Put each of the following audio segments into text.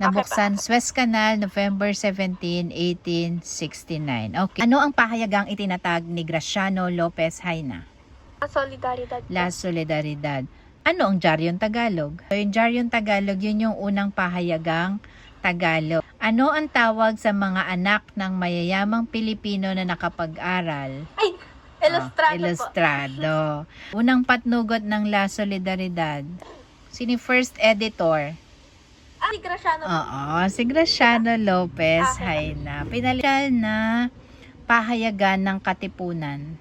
Nabuksan Suez Canal November 17, 1869. Okay. Ano ang pahayagang itinatag ni Graciano Lopez Haina? Solidaridad po. La Solidaridad. Ano ang Jaryon Tagalog? So, yung Jaryon Tagalog, yun yung unang pahayagang Tagalog. Ano ang tawag sa mga anak ng mayayamang Pilipino na nakapag-aral? Ay, ilustrado po. ilustrado. Unang patnugot ng La Solidaridad. Yung first editor? Ah, si Graciano. Oo, si Graciano Lopez Ah, Haina. Pinalitan na pahayagan ng Katipunan,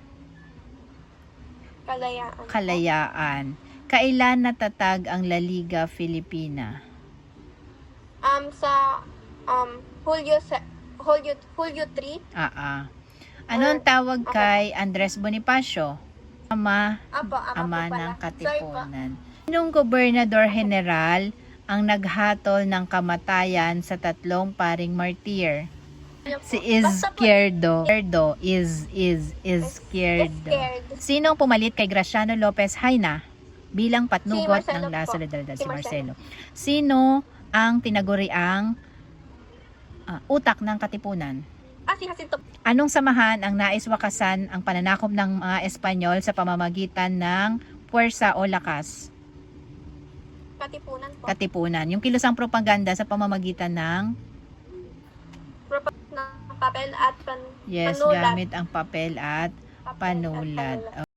Kalayaan. Kalayaan. Kailan natatag ang La Liga Filipina? Um, sa um, Julio, se- Julio, Julio 3. Ah, ah. Ano ang tawag kay Andres Bonifacio? Ama, Apo, ama, ama ng Sorry. Katipunan. Sinong gobernador general ang naghatol ng kamatayan sa tatlong paring martir? Si Izquierdo. Izquierdo is is Izquierdo. Sinong pumalit kay Graciano Lopez Haina bilang patnugot Si ng La. Solidaridad? Si Marcelo. Sino ang tinaguriang ah, utak ng Katipunan? Ah, si Jacinto Anong samahan ang nais wakasan ang pananakop ng mga Espanyol sa pamamagitan ng puwersa o lakas? Katipunan po. Katipunan. Yung kilusang propaganda sa pamamagitan ng Propag ng papel at pan yes, panulat. gamit ang papel at Papel at panulat. panulat.